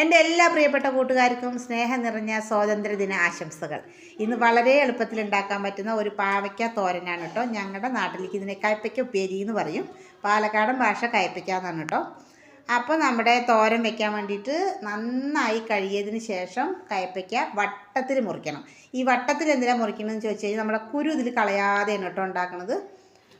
എന്റെ എല്ലാ പ്രിയപ്പെട്ട കൂട്ടുകാർക്കും സ്നേഹം നിറഞ്ഞ സ്വാതന്ത്ര്യദിന ആശംസകൾ. ഇന്ന് വളരെ എളുപ്പത്തിൽ ഉണ്ടാക്കാൻ പറ്റുന്ന ഒരു പാവയ്ക്ക തോരനാണ് കേട്ടോ. ഞങ്ങളുടെ നാട്ടിലേക്ക് ഇതിനെ കയ്പ്പയ്ക്ക ഉപ്പേരി എന്ന് പറയും. പാലക്കാടൻ ഭാഷ കയ്പ്പയ്ക്ക എന്നാണ് കേട്ടോ. അപ്പോൾ നമ്മുടെ തോരൻ വെക്കാൻ വേണ്ടിയിട്ട് നന്നായി കഴുകിയതിന് ശേഷം കയ്പ്പയ്ക്ക വട്ടത്തിൽ മുറിക്കണം. ഈ വട്ടത്തിൽ എന്തിനാണ് മുറിക്കണമെന്ന് ചോദിച്ചു കഴിഞ്ഞാൽ നമ്മുടെ കുരു ഇതിൽ കളയാതെയാണ് കേട്ടോ ഉണ്ടാക്കുന്നത്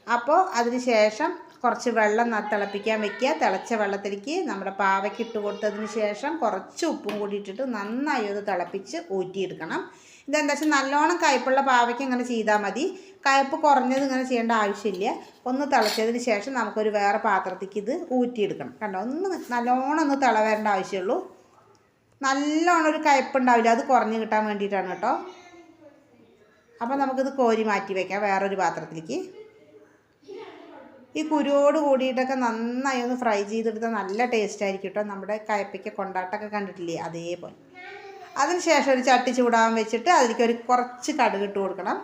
അപ്പോൾ അതിന് ശേഷം കുറച്ച് വെള്ളം തിളപ്പിക്കാൻ വെക്കുക. തിളച്ച വെള്ളത്തിലേക്ക് നമ്മുടെ പാവയ്ക്ക് ഇട്ട് കൊടുത്തതിന് ശേഷം കുറച്ച് ഉപ്പും കൂടി ഇട്ടിട്ട് നന്നായി ഒന്ന് തിളപ്പിച്ച് ഊറ്റിയെടുക്കണം. ഇതെന്താ വെച്ചാൽ നല്ലോണം കയ്പുള്ള പാവയ്ക്ക് ഇങ്ങനെ ചെയ്താൽ മതി. കയ്പ് കുറഞ്ഞത് ഇങ്ങനെ ചെയ്യേണ്ട ആവശ്യമില്ല. ഒന്ന് തിളച്ചതിന് ശേഷം നമുക്കൊരു വേറെ പാത്രത്തേക്ക് ഇത് ഊറ്റിയെടുക്കണം. കണ്ടോ? ഒന്ന് നല്ലോണം ഒന്ന് തിള വരേണ്ട ആവശ്യമുള്ളൂ. നല്ലോണം ഒരു കയ്പുണ്ടാവില്ല അത് കുറഞ്ഞ് കിട്ടാൻ വേണ്ടിയിട്ടാണ് കേട്ടോ. അപ്പോൾ നമുക്കിത് കോരി മാറ്റി വയ്ക്കാം വേറൊരു പാത്രത്തിലേക്ക്. ഈ കുരുവോട് കൂടിയിട്ടൊക്കെ നന്നായി ഒന്ന് ഫ്രൈ ചെയ്തെടുത്താൽ നല്ല ടേസ്റ്റ് ആയിരിക്കും കേട്ടോ നമ്മുടെ കയപ്പയ്ക്ക് കൊണ്ടാട്ടമൊക്കെ കണ്ടിട്ടില്ലേ? അതേപോലെ. അതിനുശേഷം ഒരു ചട്ടി ചൂടാൻ വെച്ചിട്ട് അതിലേക്ക് ഒരു കുറച്ച് കടുക് ഇട്ട് കൊടുക്കണം.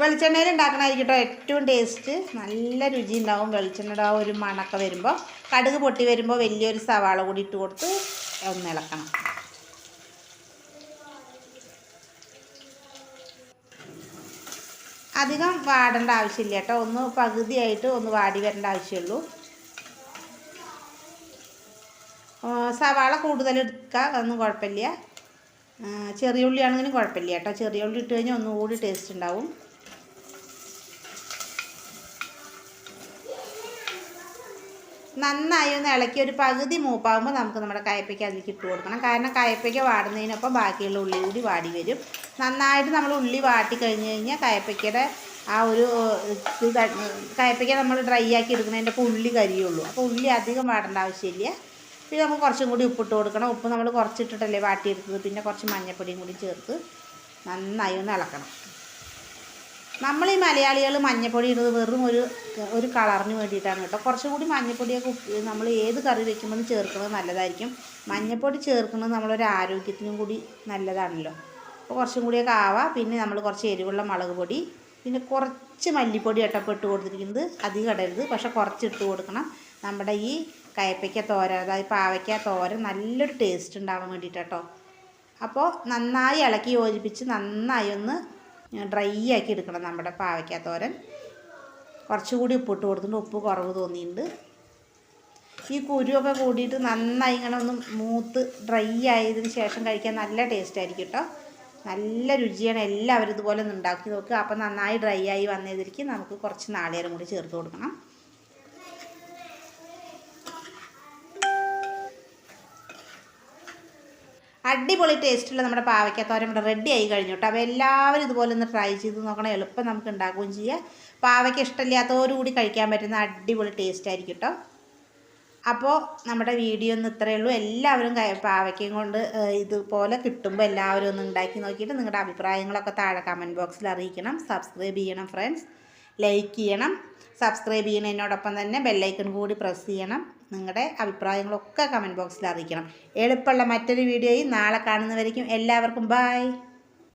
വെളിച്ചെണ്ണയിൽ ഉണ്ടാക്കണമായിരിക്കും ഏറ്റവും ടേസ്റ്റ് നല്ല രുചി ഉണ്ടാവും വെളിച്ചെണ്ണയുടെ ഒരു മണക്ക വരുമ്പോൾ കടുക് പൊട്ടി വരുമ്പോൾ വലിയൊരു സവാള കൂടി ഇട്ട് കൊടുത്ത് ഒന്ന് ഇളക്കണം. അധികം വാടേണ്ട ആവശ്യമില്ല കേട്ടോ. ഒന്ന് പകുതിയായിട്ട് ഒന്ന് വാടി വരേണ്ട ആവശ്യമുള്ളൂ. സവാള കൂടുതൽ എടുക്കുക അതൊന്നും കുഴപ്പമില്ല. ചെറിയ ഉള്ളിയാണെങ്കിലും കുഴപ്പമില്ല കേട്ടോ. ചെറിയ ഉള്ളി ഇട്ട് കഴിഞ്ഞാൽ ഒന്നുകൂടി ടേസ്റ്റ് ഉണ്ടാവും. നന്നായി ഒന്ന് ഇളക്കി ഒരു പകുതി മൂപ്പാകുമ്പോൾ നമുക്ക് നമ്മുടെ കയപ്പയ്ക്ക് അതിലേക്ക് ഇട്ട് കൊടുക്കണം. കാരണം കയ്പ്പയ്ക്ക വാടുന്നതിനൊപ്പം ബാക്കിയുള്ള ഉള്ളി കൂടി വാടി വരും. നന്നായിട്ട് നമ്മൾ ഉള്ളി വാട്ടി കഴിഞ്ഞ് കഴിഞ്ഞാൽ കയ്പ്പയ്ക്കയുടെ ആ ഒരു ഇത് കയ്പ്പയ്ക്ക നമ്മൾ ഡ്രൈ ആക്കി എടുക്കുന്നതിന്റെ അപ്പോൾ ഉള്ളി കരിയുള്ളൂ. അപ്പോൾ ഉള്ളി അധികം വാടേണ്ട ആവശ്യമില്ല. പിന്നെ നമുക്ക് കുറച്ചും കൂടി ഉപ്പിട്ട് കൊടുക്കണം. ഉപ്പ് നമ്മൾ കുറച്ചിട്ടിട്ടല്ലേ വാട്ടിയെടുത്തത്. പിന്നെ കുറച്ച് മഞ്ഞപ്പൊടിയും കൂടി ചേർത്ത് നന്നായി ഒന്ന് ഇളക്കണം. നമ്മൾ ഈ മലയാളികൾ മഞ്ഞപ്പൊടി ഇടുന്നത് വെറും ഒരു ഒരു കളറിന് വേണ്ടിയിട്ടാണ് കേട്ടോ. കുറച്ചും കൂടി മഞ്ഞപ്പൊടിയൊക്കെ നമ്മൾ ഏത് കറി വെക്കുമ്പോൾ ചേർക്കുന്നത് നല്ലതായിരിക്കും. മഞ്ഞപ്പൊടി ചേർക്കുന്നത് നമ്മളൊരു ആരോഗ്യത്തിനും കൂടി നല്ലതാണല്ലോ. അപ്പോൾ കുറച്ചും കൂടിയൊക്കെ ആവാം. പിന്നെ നമ്മൾ കുറച്ച് എരിവുള്ള മുളക് പൊടി പിന്നെ കുറച്ച് മല്ലിപ്പൊടി ഇട്ടപ്പോൾ ഇട്ട് കൊടുത്തിരിക്കുന്നത്. അധികം ഇടരുത്. പക്ഷേ കുറച്ച് ഇട്ട് കൊടുക്കണം. നമ്മുടെ ഈ കയപ്പയ്ക്ക തോര അതായത് പാവയ്ക്ക തോര നല്ലൊരു ടേസ്റ്റ് ഉണ്ടാവാൻ വേണ്ടിയിട്ടോ അപ്പോൾ നന്നായി ഇളക്കി യോജിപ്പിച്ച് നന്നായി ഒന്ന് ഡ്രൈ ആക്കി എടുക്കണം നമ്മുടെ പാവയ്ക്ക തോരൻ. കുറച്ചുകൂടി ഉപ്പിട്ട് കൊടുത്തിട്ട് ഉപ്പ് കുറവ് തോന്നിയിട്ടുണ്ട്. ഈ കുരുവൊക്കെ കൂടിയിട്ട് നന്നായി ഇങ്ങനെ ഒന്ന് മൂത്ത് ഡ്രൈ ആയതിന് ശേഷം കഴിക്കാൻ നല്ല ടേസ്റ്റ് ആയിരിക്കും കേട്ടോ നല്ല രുചിയാണ്. എല്ലാവരും ഇതുപോലെ ഒന്ന് ഉണ്ടാക്കി നോക്കുക അപ്പോൾ നന്നായി ഡ്രൈ ആയി വന്നതിലേക്ക് നമുക്ക് കുറച്ച് നാളികേരം കൂടി ചേർത്ത് കൊടുക്കണം. അടിപൊളി ടേസ്റ്റുള്ള നമ്മുടെ പാവയ്ക്കത്തോരൻ ഇവിടെ റെഡി ആയി കഴിഞ്ഞു കേട്ടോ. അപ്പോൾ എല്ലാവരും ഇതുപോലെ ഒന്ന് ട്രൈ ചെയ്ത് നോക്കണം. എളുപ്പം നമുക്ക് ഉണ്ടാക്കുകയും ചെയ്യാം. പാവയ്ക്ക ഇഷ്ടമില്ലാത്തവരും കൂടി കഴിക്കാൻ പറ്റുന്ന അടിപൊളി ടേസ്റ്റ് ആയിരിക്കും കേട്ടോ. അപ്പോൾ നമ്മുടെ വീഡിയോ ഒന്ന് ഇത്രയേ ഉള്ളൂ. എല്ലാവരും പാവയ്ക്കും കൊണ്ട് ഇതുപോലെ കിട്ടുമ്പോൾ എല്ലാവരും ഒന്ന് ഉണ്ടാക്കി നോക്കിയിട്ട് നിങ്ങളുടെ അഭിപ്രായങ്ങളൊക്കെ താഴെ കമന്റ് ബോക്സിൽ അറിയിക്കണം. സബ്സ്ക്രൈബ് ചെയ്യണം ഫ്രണ്ട്സ് ലൈക്ക് ചെയ്യണം. സബ്സ്ക്രൈബ് ചെയ്യുന്നതിനോടൊപ്പം തന്നെ ബെല്ലൈക്കൺ കൂടി പ്രസ് ചെയ്യണം. നിങ്ങളുടെ അഭിപ്രായങ്ങളൊക്കെ കമന്റ് ബോക്സിൽ അറിയിക്കണം. എളുപ്പമുള്ള മറ്റൊരു വീഡിയോയിൽ നാളെ കാണുന്നവരേക്കും എല്ലാവർക്കും ബായ്